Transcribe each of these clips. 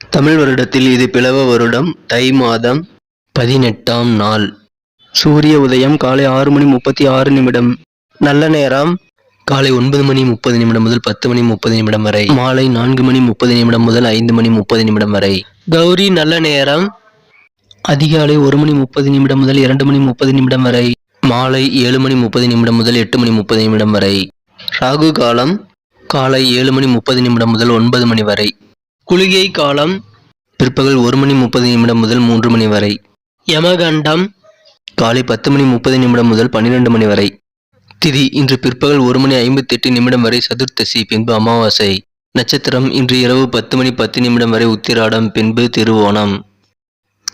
தமிழ் வருடத்தில் இது பிளவ வருடம் தை மாதம் பதினெட்டாம் நாள். சூரிய உதயம் காலை ஆறு மணி முப்பத்தி ஆறு நிமிடம். நல்ல நேரம். காலை ஒன்பது மணி முப்பது நிமிடம் முதல் பத்து மணி முப்பது நிமிடம் வரை. மாலை நான்கு மணி முப்பது நிமிடம் முதல் ஐந்து மணி முப்பது நிமிடம் வரை. கௌரி நல்ல நேரம். அதிகாலை ஒரு மணி முப்பது நிமிடம் முதல் இரண்டு மணி முப்பது நிமிடம் வரை. மாலை ஏழு மணி முப்பது நிமிடம் முதல் எட்டு மணி முப்பது நிமிடம் வரை. ராகு காலம். காலை ஏழு மணி முப்பது நிமிடம் முதல் ஒன்பது மணி வரை. குளிகை காலம். பிற்பகல் ஒரு மணி முப்பது நிமிடம் முதல் மூன்று மணி வரை. யமகண்டம். காலை பத்து மணி முப்பது நிமிடம் முதல் பன்னிரண்டு மணி வரை. திதி இன்று பிற்பகல் ஒரு மணி ஐம்பத்தி எட்டு நிமிடம் வரை சதுர்த்தசி பின்பு அமாவாசை. நட்சத்திரம் இன்று இரவு பத்து மணி பத்து நிமிடம் வரை உத்திராடம் பின்பு திருவோணம்.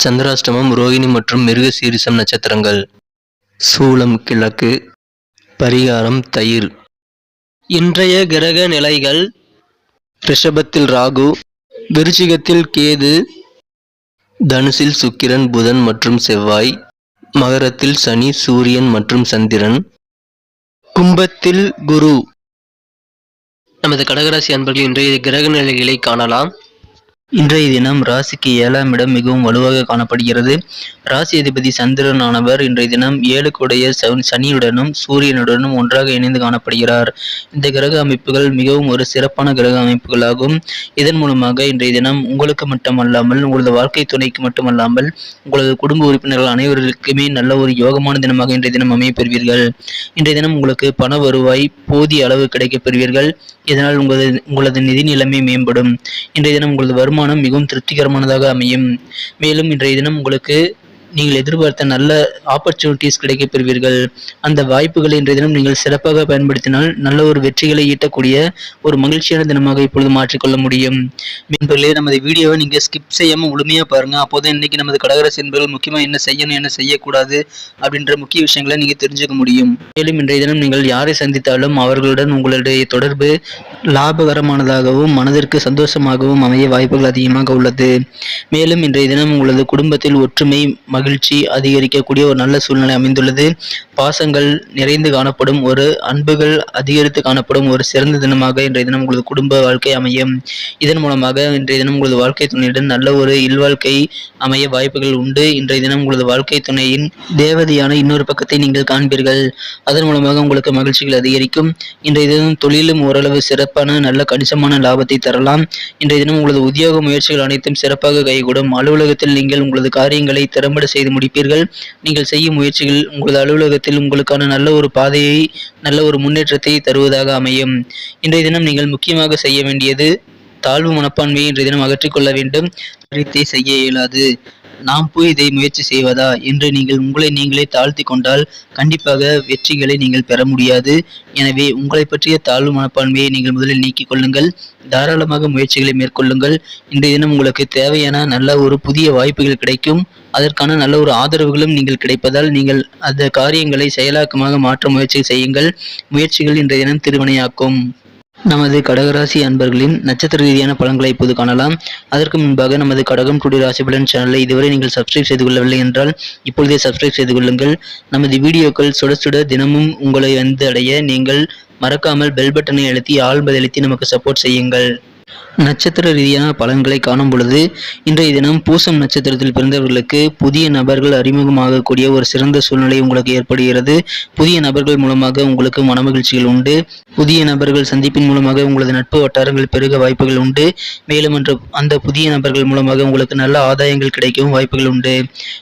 சந்திராஷ்டமம் ரோகிணி மற்றும் மிருக சீரிசம் நட்சத்திரங்கள். சூலம் கிழக்கு. பரிகாரம் தயிர். இன்றைய கிரக நிலைகள். ரிஷபத்தில் ராகு. விருச்சிகத்தில் கேது தனுசில் சுக்கிரன் புதன் மற்றும் செவ்வாய் மகரத்தில் சனி சூரியன் மற்றும் சந்திரன் கும்பத்தில் குரு. நமது கடகராசி அன்பர்கள் இன்றைய கிரக நிலைகளை காணலாம். இன்றைய தினம் ராசிக்கு ஏழாம் இடம் மிகவும் வலுவாக காணப்படுகிறது. ராசி அதிபதி சந்திரனானவர் இன்றைய தினம் ஏழுக்குடைய சனியுடனும் சூரியனுடனும் ஒன்றாக இணைந்து காணப்படுகிறார். இந்த கிரக அமைப்புகள் மிகவும் ஒரு சிறப்பான கிரக அமைப்புகளாகும். இதன் மூலமாக இன்றைய தினம் உங்களுக்கு மட்டுமல்லாமல் உங்களது வாழ்க்கை துணைக்கு மட்டுமல்லாமல் உங்களது குடும்ப உறுப்பினர்கள் அனைவருக்குமே நல்ல ஒரு யோகமான தினமாக இன்றைய தினம் அமையப் பெறுவீர்கள் இன்றைய தினம் உங்களுக்கு பண வருவாய் போதிய அளவு கிடைக்கப் பெறுவீர்கள் இதனால் உங்களது உங்களது நிதி நிலைமை மேம்படும். இன்றைய தினம் உங்களது தீர்மானம் மிகவும் திருப்திகரமானதாக அமையும். மேலும் இன்றைய தினம் உங்களுக்கு நீங்கள் எதிர்பார்த்த நல்ல ஆப்பர்ச்சுனிட்டிஸ் கிடைக்கப் பெறுவீர்கள். அந்த வாய்ப்புகளை இன்றைய தினம் நீங்கள் சிறப்பாக பயன்படுத்தினால் நல்ல ஒரு வெற்றிகளை ஈட்டக்கூடிய ஒரு மகிழ்ச்சியான தினமாக இப்பொழுது மாற்றிக்கொள்ள முடியும். நண்பர்களே நமது வீடியோவை நீங்கள் ஸ்கிப் செய்யாமல் முழுமையாக பாருங்கள் அப்போது இன்றைக்கி நமது கடகராசி என்பர்கள் முக்கியமாக என்ன செய்யணும் என்ன செய்யக்கூடாது அப்படின்ற முக்கிய விஷயங்களை நீங்கள் தெரிஞ்சுக்க முடியும். மேலும் இன்றைய தினம் நீங்கள் யாரை சந்தித்தாலும் அவர்களுடன் உங்களுடைய தொடர்பு லாபகரமானதாகவும் மனதிற்கு சந்தோஷமாகவும் அமைய வாய்ப்புகள் அதிகமாக உள்ளது. மேலும் இன்றைய தினம் உங்களது குடும்பத்தில் ஒற்றுமை மகிழ்ச்சி மகிழ்ச்சி அதிகரிக்கக்கூடிய ஒரு நல்ல சூழ்நிலை அமைந்துள்ளது. பாசங்கள் நிறைந்து காணப்படும். ஒரு அன்புகள் அதிகரித்து காணப்படும் ஒரு சிறந்த தினமாக இன்றைய தினம் உங்களது குடும்ப வாழ்க்கை அமையும். இதன் மூலமாக இன்றைய தினம் உங்களது வாழ்க்கை துணையுடன் நல்ல ஒரு இல்வாழ்க்கை அமைய வாய்ப்புகள் உண்டு. இன்றைய தினம் உங்களது வாழ்க்கை துணையின் தேவதையான இன்னொரு பக்கத்தை நீங்கள் காண்பீர்கள். அதன் மூலமாக உங்களுக்கு மகிழ்ச்சிகள் அதிகரிக்கும். இன்றைய தினம் தொழிலும் ஓரளவு சிறப்பான நல்ல கணிசமான லாபத்தை தரலாம். இன்றைய தினம் உங்களது உத்தியோக முயற்சிகள் அனைத்தும் சிறப்பாக கைகூடும். அலுவலகத்தில் நீங்கள் உங்களது காரியங்களை திறம்பட செய்து முடிப்பீர்கள். நீங்கள் செய்யும் முயற்சிகள் உங்களது அலுவலகத்தில் உங்களுக்கான நல்ல ஒரு பாதையை நல்ல ஒரு முன்னேற்றத்தை தருவதாக அமையும். இன்றைய தினம் நீங்கள் முக்கியமாக செய்ய வேண்டியது தாழ்வு மனப்பான்மையை இன்றைய தினம் அகற்றிக்கொள்ள வேண்டும். செய்ய இயலாது. நாம் போய் இதை முயற்சி செய்வதா என்று நீங்கள் உங்களை நீங்களே தாழ்த்தி கொண்டால் கண்டிப்பாக வெற்றிகளை நீங்கள் பெற முடியாது. எனவே உங்களை பற்றிய தாழ்வு மனப்பான்மையை நீங்கள் முதலில் நீக்கிக் கொள்ளுங்கள். தாராளமாக முயற்சிகளை மேற்கொள்ளுங்கள். இன்றைய தினம் உங்களுக்கு தேவையான நல்ல ஒரு புதிய வாய்ப்புகள் கிடைக்கும். அதற்கான நல்ல ஒரு ஆதரவுகளும் நீங்கள் கிடைப்பதால் நீங்கள் அந்த காரியங்களை செயலாக்கமாக மாற்ற முயற்சி செய்யுங்கள். முயற்சிகள் இன்றைய தினம் திருவினையாக்கும் நமது கடகராசி அன்பர்களின் நட்சத்திர ரீதியான பலன்களை இப்போது காணலாம். அதற்கு முன்பாக நமது கடகம் டுடே ராசி பலன் சேனலை இதுவரை நீங்கள் சப்ஸ்கிரைப் செய்து கொள்ளவில்லை என்றால் இப்பொழுதே சப்ஸ்கிரைப் செய்து கொள்ளுங்கள். நமது வீடியோக்கள் சுட சுட தினமும் உங்களை வந்து அடைய நீங்கள் மறக்காமல் பெல் பட்டனை அழுத்தி ஆள் பதிலளித்து நமக்கு சப்போர்ட் செய்யுங்கள். நட்சத்திர ரீதியான பலன்களை காணும் பொழுது இன்றைய தினம் பூசம் நட்சத்திரத்தில் பிறந்தவர்களுக்கு புதிய நபர்கள் அறிமுகமாகக்கூடிய ஒரு சிறந்த சூழ்நிலை உங்களுக்கு ஏற்படுகிறது. புதிய நபர்கள் மூலமாக உங்களுக்கு மனமகிழ்ச்சிகள் உண்டு. புதிய நபர்கள் சந்திப்பின் மூலமாக உங்களது நட்பு வட்டாரங்கள் பெருக வாய்ப்புகள் உண்டு. மேலும் அன்று அந்த புதிய நபர்கள் மூலமாக உங்களுக்கு நல்ல ஆதாயங்கள் கிடைக்கவும் வாய்ப்புகள் உண்டு.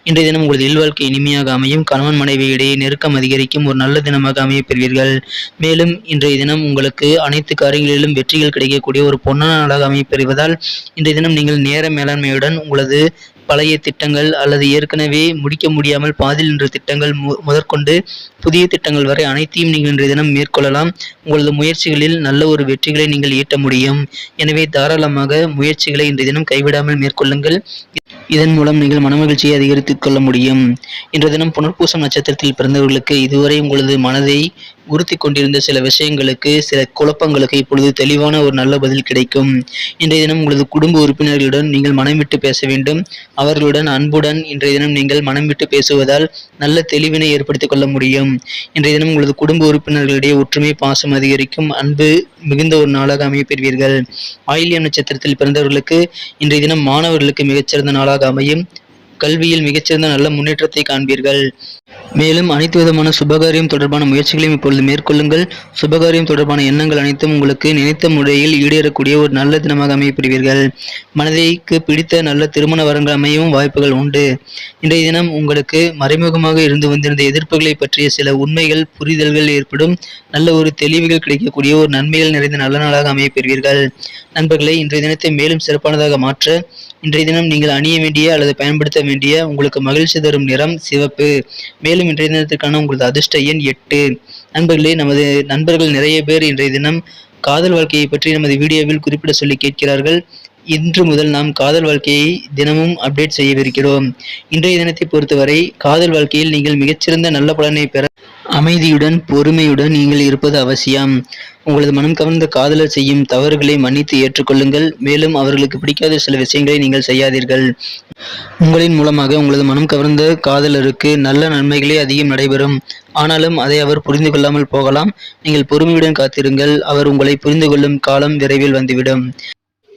இன்றைய தினம் உங்களது இல்வாழ்க்கை இனிமையாக அமையும். கணவன் மனைவி இடையே நெருக்கம் அதிகரிக்கும். ஒரு நல்ல தினமாக அமையப்பெறுவீர்கள் மேலும் இன்றைய தினம் உங்களுக்கு அனைத்து காரியங்களிலும் வெற்றிகள் கிடைக்கக்கூடிய ஒரு பொன்னான நாளாக அமையப் பெறுவதால் இன்றைய தினம் நீங்கள் நேர மேலாண்மையுடன் உங்களது பழைய திட்டங்கள் அல்லது ஏற்கனவே முடிக்க முடியாமல் பாதியில் நின்ற திட்டங்கள் மு- முதற்கொண்டு புதிய திட்டங்கள் வரை அனைத்தையும் நீங்கள் இன்றைய தினம் மேற்கொள்ளலாம். உங்களது முயற்சிகளில் நல்ல ஒரு வெற்றிகளை நீங்கள் ஈட்ட முடியும். எனவே தாராளமாக முயற்சிகளை இன்றைய தினம் கைவிடாமல் மேற்கொள்ளுங்கள். இதன் மூலம் நீங்கள் மனமகிழ்ச்சியை அதிகரித்துக் கொள்ள முடியும். இன்றைய தினம் புனர்பூசம் நட்சத்திரத்தில் பிறந்தவர்களுக்கு இதுவரை உங்களது மனதை உறுத்தி கொண்டிருந்த சில விஷயங்களுக்கு சில குழப்பங்களுக்கு இப்பொழுது தெளிவான ஒரு நல்ல பதில் கிடைக்கும். இன்றைய தினம் உங்களது குடும்ப உறுப்பினர்களுடன் நீங்கள் மனம் விட்டு பேச வேண்டும். அவர்களுடன் அன்புடன் இன்றைய தினம் நீங்கள் மனம் விட்டு பேசுவதால் நல்ல தெளிவினை ஏற்படுத்திக் கொள்ள முடியும். இன்றைய தினம் உங்களது குடும்ப உறுப்பினர்களிடையே ஒற்றுமை பாசம் அதிகரிக்கும் அன்பு மிகுந்த ஒரு நாளாக அமையப்பெறுவீர்கள் ஆயில்யம் நட்சத்திரத்தில் பிறந்தவர்களுக்கு இன்றைய தினம் மாணவர்களுக்கு மிகச்சிறந்த நாளாக அமையும். கல்வியில் மிகச்சிறந்த நல்ல முன்னேற்றத்தை காண்பீர்கள். மேலும் அனைத்து விதமான சுபகாரியம் தொடர்பான முயற்சிகளையும் இப்பொழுது மேற்கொள்ளுங்கள். சுபகாரியம் தொடர்பான எண்ணங்கள் அனைத்தும் உங்களுக்கு நினைத்த முறையில் ஈடேறக்கூடிய ஒரு நல்ல தினமாக அமையப்படுவீர்கள். மனதைக்கு பிடித்த நல்ல திருமண வரங்கள் அமையவும் வாய்ப்புகள் உண்டு. இன்றைய தினம் உங்களுக்கு மறைமுகமாக இருந்து வந்திருந்த எதிர்ப்புகளை பற்றிய சில உண்மைகள் புரிதல்கள் ஏற்படும். நல்ல ஒரு தெளிவுகள் கிடைக்கக்கூடிய ஒரு நன்மைகள் நிறைந்த நல்ல நாளாக அமையப்பெறுவீர்கள் நண்பர்களை இன்றைய தினத்தை மேலும் சிறப்பானதாக மாற்ற இன்றைய தினம் நீங்கள் அணிய வேண்டிய அல்லது பயன்படுத்த வேண்டிய உங்களுக்கு மகிழ்ச்சி தரும் நிறம் சிவப்பு. மேலும் இன்றைய தினத்திற்கான உங்களது அதிர்ஷ்ட எண் எட்டு. நண்பர்களே நமது நண்பர்கள் நிறைய பேர் இன்றைய தினம் காதல் வாழ்க்கையை பற்றி நமது வீடியோவில் குறிப்பிட சொல்லி கேட்கிறார்கள். இன்று முதல் நாம் காதல் வாழ்க்கையை தினமும் அப்டேட் செய்யவிருக்கிறோம். இன்றைய தினத்தை பொறுத்தவரை காதல் வாழ்க்கையில் நீங்கள் மிகச்சிறந்த நல்ல பலனை பெற அமைதியுடன் பொறுமையுடன் நீங்கள் இருப்பது அவசியம். உங்களது மனம் கவர்ந்த காதலர் செய்யும் தவறுகளை மன்னித்து ஏற்றுக்கொள்ளுங்கள். மேலும் அவர்களுக்கு பிடிக்காத சில விஷயங்களை நீங்கள் செய்யாதீர்கள். உங்களின் மூலமாக உங்களது மனம் கவர்ந்த காதலருக்கு நல்ல நன்மைகளே அதிகம் நடைபெறும். ஆனாலும் அதை அவர் புரிந்து கொள்ளாமல் போகலாம். நீங்கள் பொறுமையுடன் காத்திருங்கள். அவர் உங்களை புரிந்து கொள்ளும் காலம் விரைவில் வந்துவிடும்.